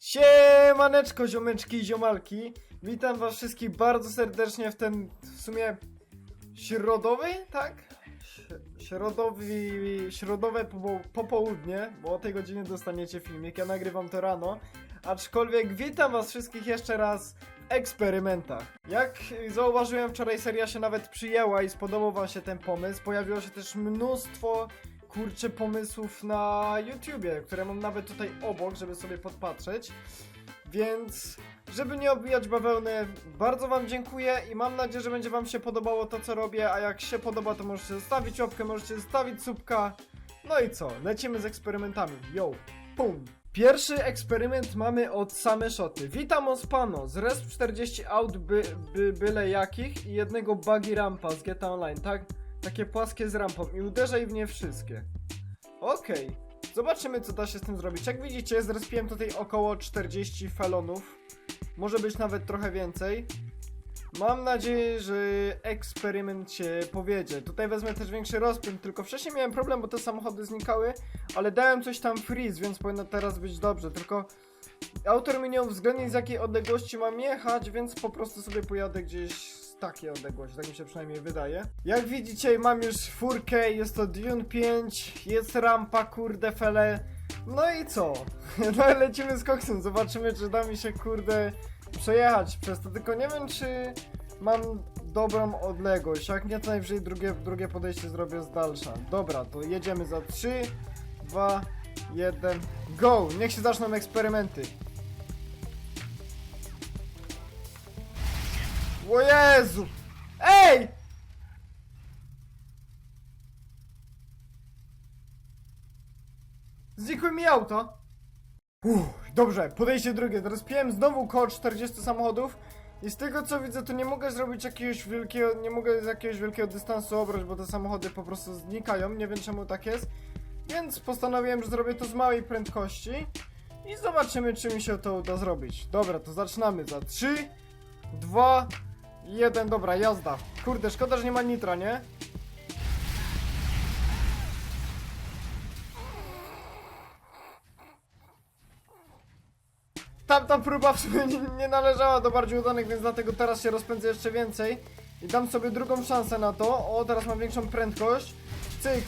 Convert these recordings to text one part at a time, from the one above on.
Siemaneczko, ziomeczki i ziomalki. Witam was wszystkich bardzo serdecznie w ten w sumie środowy, tak? Środowy, środowe popo popołudnie, bo o tej godzinie dostaniecie filmik. Ja nagrywam to rano. Aczkolwiek witam was wszystkich jeszcze raz w eksperymentach. Jak zauważyłem wczoraj seria się nawet przyjęła i spodobał wam się ten pomysł. Pojawiło się też mnóstwo kurczę pomysłów na YouTubie, które mam nawet tutaj obok, żeby sobie podpatrzeć. Więc, żeby nie obijać bawełny, bardzo Wam dziękuję i mam nadzieję, że będzie Wam się podobało to, co robię. A jak się podoba, to możecie zostawić łapkę, możecie zostawić subka. No i co? Lecimy z eksperymentami. Yo, pum! Pierwszy eksperyment mamy od same szoty. Witam Ospano z Resp 40 aut by, by, byle jakich i jednego buggy rampa z GTA Online, tak? Takie płaskie z rampą i uderzaj w nie wszystkie. Okej. Zobaczymy co da się z tym zrobić. Jak widzicie, zrespiłem tutaj około 40 felonów. Może być nawet trochę więcej. Mam nadzieję, że eksperyment się powiedzie. Tutaj wezmę też większy rozpęd, tylko wcześniej miałem problem, bo te samochody znikały, ale dałem coś tam freeze, więc powinno teraz być dobrze. Tylko autor mi nie uwzględnił z jakiej odległości mam jechać, więc po prostu sobie pojadę gdzieś takiej odległości, tak mi się przynajmniej wydaje. Jak widzicie, mam już czwórkę, jest to Dune 5, jest rampa, kurde fele. No i co? No lecimy z koksem, zobaczymy czy da mi się kurde przejechać przez to, tylko nie wiem czy mam dobrą odległość, jak nie to najwyżej drugie, drugie podejście zrobię z dalsza. Dobra, to jedziemy za 3, 2, 1, go! Niech się zaczną eksperymenty. O Jezu! Ej! Znikły mi auto. Uff, dobrze, podejście drugie. Teraz piłem znowu koło 40 samochodów. I z tego co widzę, to nie mogę zrobić jakiegoś wielkiego, nie mogę z jakiegoś wielkiego dystansu obrać, bo te samochody po prostu znikają. Nie wiem czemu tak jest. Więc postanowiłem, że zrobię to z małej prędkości. I zobaczymy, czy mi się to uda zrobić. Dobra, to zaczynamy za 3, 2, 1. Dobra, jazda. Kurde, szkoda, że nie ma nitra, nie? Tamta próba w sumie nie, nie należała do bardziej udanych, więc dlatego teraz się rozpędzę jeszcze więcej. I dam sobie drugą szansę na to. O, teraz mam większą prędkość. Cyk.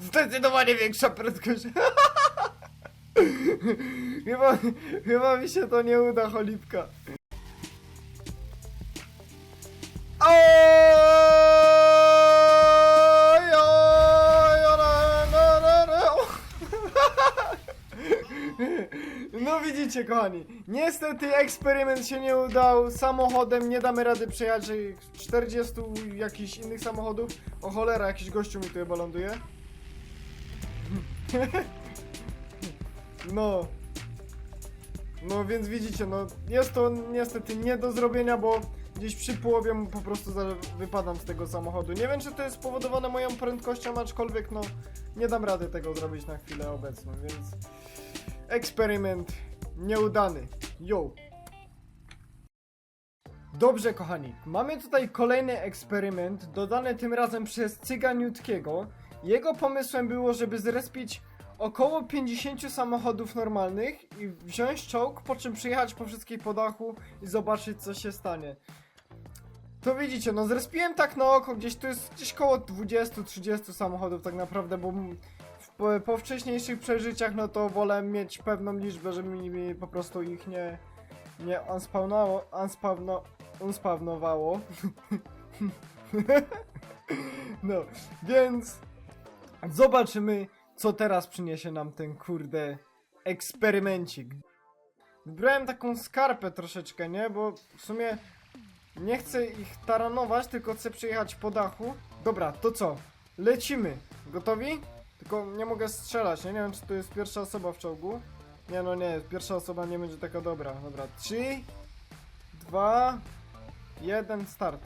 Zdecydowanie większa prędkość. chyba, chyba mi się to nie uda, cholipka. Widzicie kochani, niestety eksperyment się nie udał, samochodem nie damy rady przejechać 40 jakichś innych samochodów. O cholera, jakiś gościu mi tu chyba ląduje. No. No więc widzicie, no jest to niestety nie do zrobienia, bo gdzieś przy połowie po prostu wypadam z tego samochodu. Nie wiem czy to jest spowodowane moją prędkością, aczkolwiek no nie dam rady tego zrobić na chwilę obecną, więc eksperyment nieudany. Yo. Dobrze, kochani, mamy tutaj kolejny eksperyment, dodany tym razem przez Cyganiutkiego. Jego pomysłem było, żeby zrespić około 50 samochodów normalnych i wziąć czołg, po czym przyjechać po wszystkich po dachu i zobaczyć, co się stanie. To widzicie, no zrespiłem tak na oko, gdzieś tu jest gdzieś koło 20-30 samochodów tak naprawdę, bo po, po wcześniejszych przeżyciach, no to wolę mieć pewną liczbę, żeby mi, po prostu ich nie, nie unspawnało, unspawno, unspawnowało. no, więc zobaczymy, co teraz przyniesie nam ten kurde eksperymencik. Wybrałem taką skarpę troszeczkę, nie? Bo w sumie nie chcę ich taranować, tylko chcę przyjechać po dachu. Dobra, to co? Lecimy. Gotowi? Tylko nie mogę strzelać, nie? Nie wiem, czy to jest pierwsza osoba w czołgu. Nie, no nie, pierwsza osoba nie będzie taka dobra. Dobra, 3, 2, 1, start.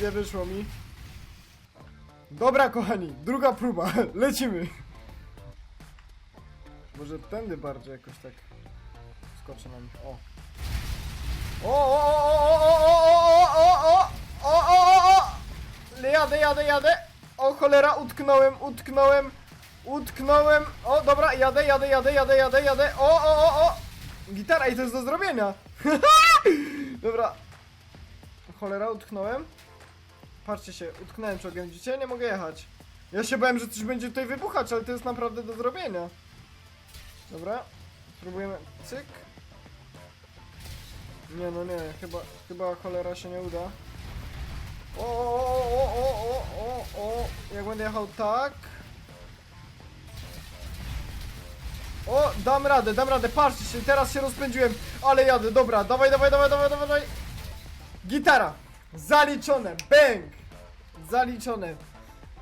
Nie wyszło mi. Dobra, kochani, druga próba. Lecimy. Może tędy bardziej jakoś tak skoczy nam. O. O, o, o, o, o, o, o, o, o, o, o. Jadę, jadę, jadę. O cholera, utknąłem, utknąłem, utknąłem. O, dobra, jadę, jadę, jadę, jadę, jadę, jadę. O, o, o, o. Gitara i to jest do zrobienia. dobra. Cholera, utknąłem. Patrzcie się, utknąłem czołgiem, widzicie? Nie mogę jechać. Ja się bałem, że coś będzie tutaj wybuchać, ale to jest naprawdę do zrobienia. Dobra, spróbujemy. Cyk. Nie no nie, chyba, chyba cholera się nie uda. O, o, o, o, o, o, o, jak będę jechał tak. O, dam radę, dam radę, patrzcie teraz się rozpędziłem, ale jadę, dobra, dawaj, dawaj, dawaj, dawaj, dawaj, dawaj. Gitara, zaliczone, bang, zaliczone.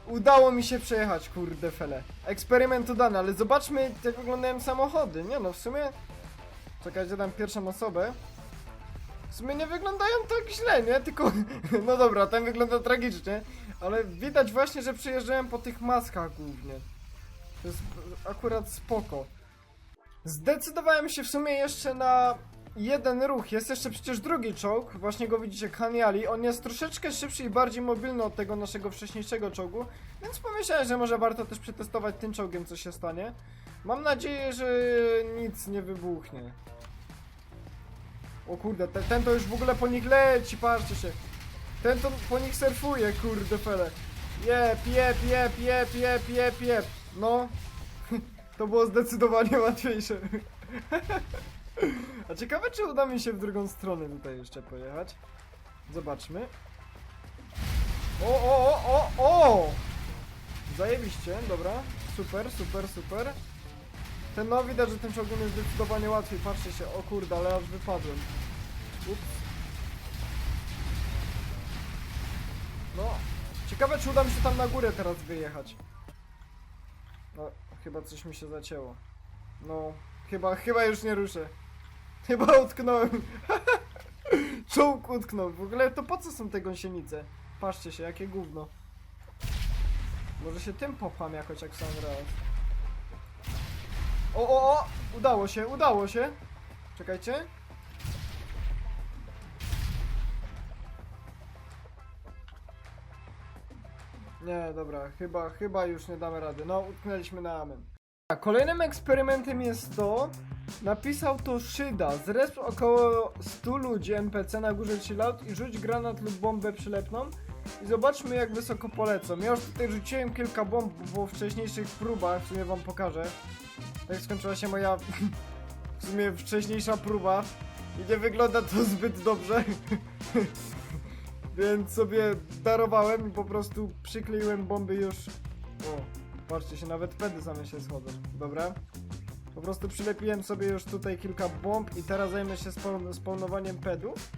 Udało mi się przejechać, kurde fele. Eksperyment udany, ale zobaczmy jak wyglądają samochody, nie no, w sumie... Czekajcie, dam pierwszą osobę. W sumie nie wyglądają tak źle, nie? Tylko, no dobra, ten wygląda tragicznie, ale widać właśnie, że przyjeżdżałem po tych maskach głównie. To jest akurat spoko. Zdecydowałem się w sumie jeszcze na jeden ruch. Jest jeszcze przecież drugi czołg, właśnie go widzicie, Kaniali. On jest troszeczkę szybszy i bardziej mobilny od tego naszego wcześniejszego czołgu, więc pomyślałem, że może warto też przetestować tym czołgiem, co się stanie. Mam nadzieję, że nic nie wybuchnie. O kurde, ten, ten to już w ogóle po nich leci, patrzcie się. Ten to po nich surfuje, kurde fele. Jep, jep, jep, jep, jep, jep, jep. No, to było zdecydowanie łatwiejsze. A ciekawe, czy uda mi się w drugą stronę tutaj jeszcze pojechać. Zobaczmy. O, o, o, o, o! Zajebiście, dobra. Super, super, super. Ten no widać, że ten czołgiem jest zdecydowanie łatwiej. Patrzcie się, o kurde, ale aż wypadłem. Ups. No, ciekawe czy uda mi się tam na górę teraz wyjechać. No, chyba coś mi się zacięło. No, chyba, chyba już nie ruszę. Chyba utknąłem. Czołg utknął. W ogóle to po co są te gąsienice? Patrzcie się, jakie gówno. Może się tym popcham jakoś jak sam raz. O, o, o! Udało się, udało się. Czekajcie. Nie, dobra, chyba, chyba już nie damy rady. No, utknęliśmy na amen. A kolejnym eksperymentem jest to, napisał to Szyda, zresp około 100 ludzi NPC na górze chillout i rzuć granat lub bombę przylepną i zobaczmy jak wysoko polecą. Ja już tutaj rzuciłem kilka bomb po wcześniejszych próbach, w sumie wam pokażę. Tak skończyła się moja w sumie wcześniejsza próba i nie wygląda to zbyt dobrze. Więc sobie darowałem i po prostu przykleiłem bomby już. O, patrzcie się, nawet pedy same się schodzą. Dobra. Po prostu przylepiłem sobie już tutaj kilka bomb i teraz zajmę się spawn spawnowaniem pedów.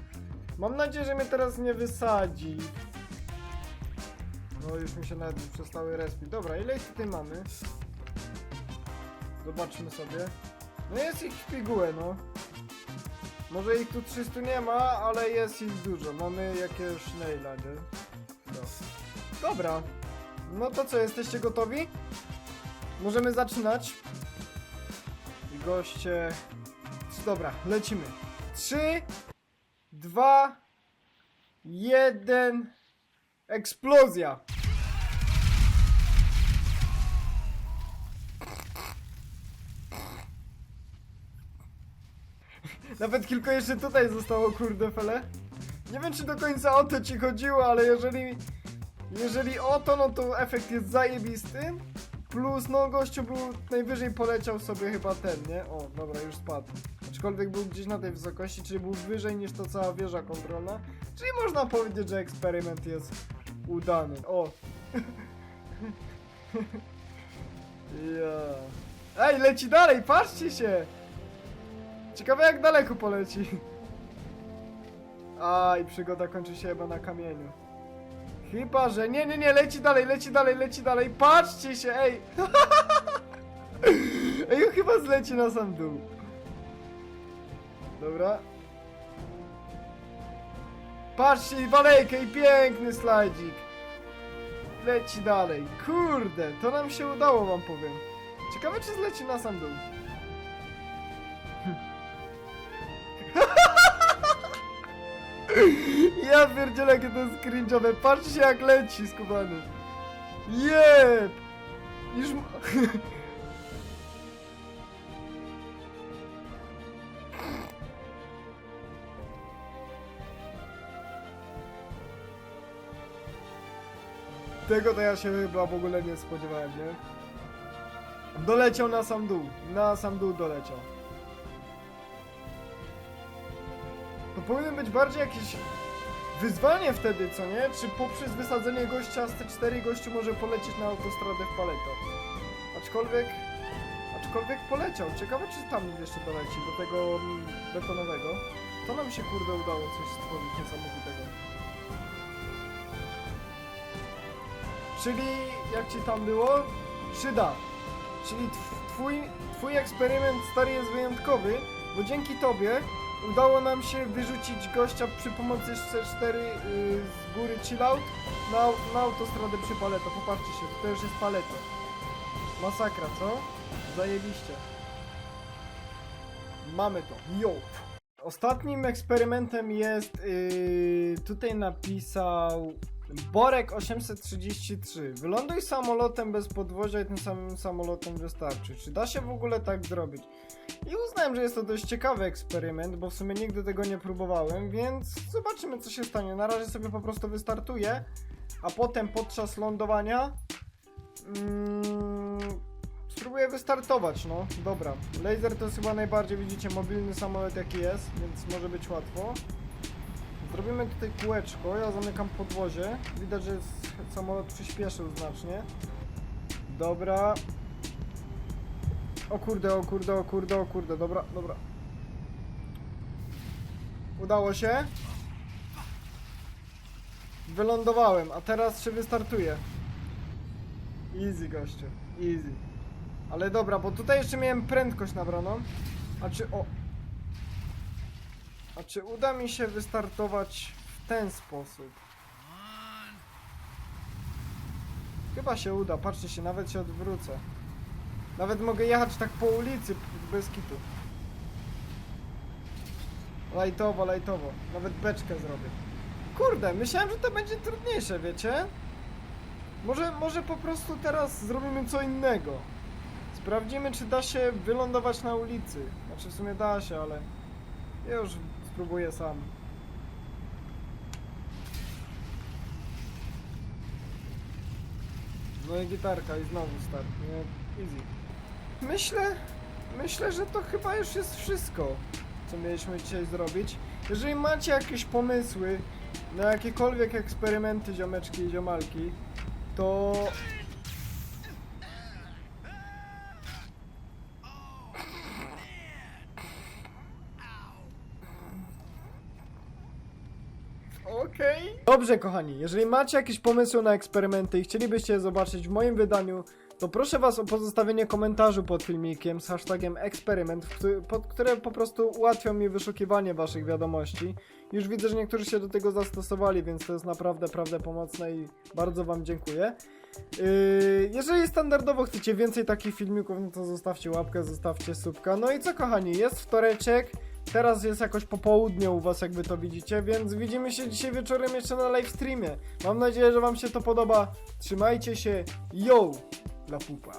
Mam nadzieję, że mnie teraz nie wysadzi. No już mi się nawet przestały respić. Dobra, ile ich tutaj mamy? Zobaczmy sobie. No jest ich pigułę, no. Może ich tu 300 nie ma, ale jest ich dużo. Mamy jakiegoś naila? No. Dobra. No to co, jesteście gotowi? Możemy zaczynać. I goście... Dobra, lecimy. 3, 2, 1... Eksplozja! Nawet kilka jeszcze tutaj zostało, kurde fele. Nie wiem, czy do końca o to ci chodziło, ale jeżeli... Jeżeli o to, no to efekt jest zajebisty. Plus, no gościu był, najwyżej poleciał sobie chyba ten, nie? O, dobra, już spadł. Aczkolwiek był gdzieś na tej wysokości, czyli był wyżej niż to cała wieża kontrolna. Czyli można powiedzieć, że eksperyment jest udany. O! ja. Ej, leci dalej, patrzcie się! Ciekawe jak daleko poleci. A i przygoda kończy się chyba na kamieniu. Chyba, że... Nie, nie, nie, leci dalej, leci dalej, leci dalej. Patrzcie się, ej! ej, chyba zleci na sam dół. Dobra. Patrzcie, i walejkę, i piękny slajdzik. Leci dalej. Kurde, to nam się udało, wam powiem. Ciekawe, czy zleci na sam dół. Ja pierdzielę, jakie to jest cringe'owe. Patrzcie jak leci, skubany. Jeb! Już... Tego to ja się chyba w ogóle nie spodziewałem, nie? Doleciał na sam dół. Na sam dół doleciał. To powinno być bardziej jakieś wyzwanie wtedy, co nie? Czy poprzez wysadzenie gościa z T4 gościu może polecieć na autostradę w paleto? Aczkolwiek... Aczkolwiek poleciał. Ciekawe czy tam jeszcze doleci, do tego betonowego. To nam się kurde udało coś stworzyć niesamowitego. Czyli jak ci tam było? Szyda. Czyli tw- twój, twój eksperyment stary jest wyjątkowy, bo dzięki tobie udało nam się wyrzucić gościa przy pomocy C4 yy, z góry chillout na, na autostradę przy paleto. Popatrzcie się, to już jest paleto. Masakra, co? Zajebiście. Mamy to. Yo! Ostatnim eksperymentem jest, yy, tutaj napisał Borek 833. Wyląduj samolotem bez podwozia i tym samym samolotem wystarczy. Czy da się w ogóle tak zrobić? I uznałem, że jest to dość ciekawy eksperyment, bo w sumie nigdy tego nie próbowałem, więc zobaczymy co się stanie. Na razie sobie po prostu wystartuję, a potem podczas lądowania mm, spróbuję wystartować, no. Dobra. Laser to jest chyba najbardziej, widzicie, mobilny samolot jaki jest, więc może być łatwo. Zrobimy tutaj kółeczko, ja zamykam podwozie. Widać, że s- samolot przyspieszył znacznie. Dobra. O kurde, o kurde, o kurde, o kurde, dobra, dobra. Udało się. Wylądowałem, a teraz się wystartuję. Easy gościu, easy. Ale dobra, bo tutaj jeszcze miałem prędkość nabraną. A czy o... A czy uda mi się wystartować w ten sposób? Chyba się uda, patrzcie się, nawet się odwrócę. Nawet mogę jechać tak po ulicy bez kitu. Lajtowo, lajtowo. Nawet beczkę zrobię. Kurde, myślałem, że to będzie trudniejsze, wiecie? Może, może po prostu teraz zrobimy co innego. Sprawdzimy, czy da się wylądować na ulicy. Znaczy, w sumie da się, ale ja już spróbuję sam. No i gitarka i znowu start, nie? Easy. Myślę, myślę, że to chyba już jest wszystko, co mieliśmy dzisiaj zrobić. Jeżeli macie jakieś pomysły na jakiekolwiek eksperymenty, ziomeczki i ziomalki, to... Okej. Dobrze, kochani, jeżeli macie jakieś pomysły na eksperymenty i chcielibyście je zobaczyć w moim wydaniu, to proszę was o pozostawienie komentarzu pod filmikiem z hashtagiem eksperyment, pod które po prostu ułatwią mi wyszukiwanie waszych wiadomości. Już widzę, że niektórzy się do tego zastosowali, więc to jest naprawdę, naprawdę pomocne i bardzo wam dziękuję. Yy, jeżeli standardowo chcecie więcej takich filmików, no to zostawcie łapkę, zostawcie subka. No i co kochani, jest wtoreczek, teraz jest jakoś po południu u was, jakby to widzicie, więc widzimy się dzisiaj wieczorem jeszcze na live streamie. Mam nadzieję, że wam się to podoba. Trzymajcie się, yo, la pupa.